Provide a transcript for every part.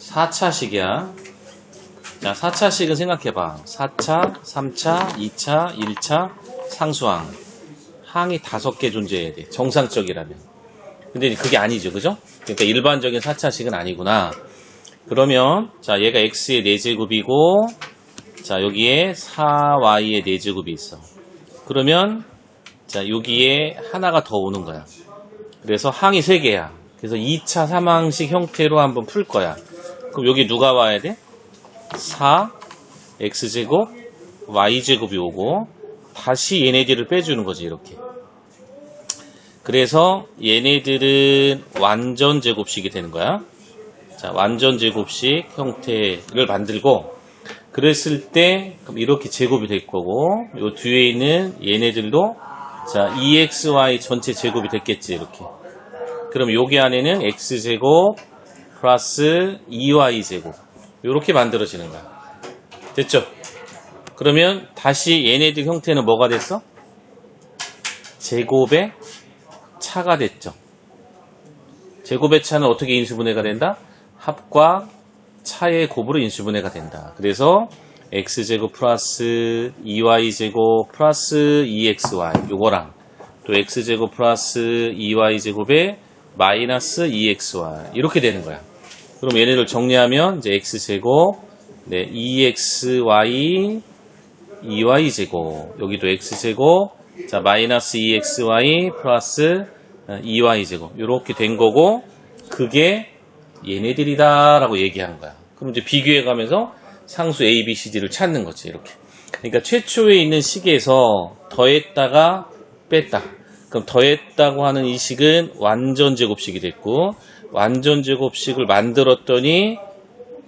4차식이야. 자, 4차식은 생각해봐. 4차, 3차, 2차, 1차, 상수항. 항이 다섯 개 존재해야 돼. 정상적이라면. 근데 그게 아니죠. 그죠? 그러니까 일반적인 4차식은 아니구나. 그러면, 자, 얘가 x의 4제곱이고, 자, 여기에 4y의 4제곱이 있어. 그러면, 자, 여기에 하나가 더 오는 거야. 그래서 항이 3개야. 그래서 2차 3항식 형태로 한번 풀 거야. 그럼 여기 누가 와야 돼? 4, x제곱, y제곱이 오고, 다시 얘네들을 빼주는 거지, 이렇게. 그래서 얘네들은 완전 제곱식이 되는 거야. 자, 완전 제곱식 형태를 만들고, 그랬을 때, 그럼 이렇게 제곱이 될 거고, 요 뒤에 있는 얘네들도, 자, 2xy 전체 제곱이 됐겠지, 이렇게. 그럼 여기 안에는 x제곱 플러스 2y제곱. 이렇게 만들어지는 거야. 됐죠? 그러면 다시 얘네들 형태는 뭐가 됐어? 제곱의 차가 됐죠. 제곱의 차는 어떻게 인수분해가 된다? 합과 차의 곱으로 인수분해가 된다. 그래서 x제곱 플러스 2y제곱 플러스 2xy 요거랑 또 x제곱 플러스 2y제곱에 마이너스 2xy 이렇게 되는 거야. 그럼 얘네들 정리하면 이제 x제곱 네, 2xy 2y제곱 여기도 x제곱 자 마이너스 2xy 플러스 2y제곱 이렇게 된 거고 그게 얘네들이다 라고 얘기하는 거야. 그럼 이제 비교해 가면서 상수 A, B, C, D를 찾는 거지 이렇게. 그러니까 최초에 있는 식에서 더했다가 뺐다. 그럼 더했다고 하는 이 식은 완전 제곱식이 됐고 완전 제곱식을 만들었더니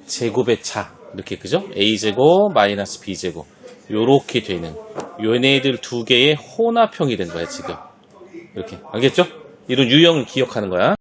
제곱의 차 이렇게 그죠? A 제곱 마이너스 B 제곱 요렇게 되는 요네들 두 개의 혼합형이 된 거야 지금 이렇게 알겠죠? 이런 유형을 기억하는 거야.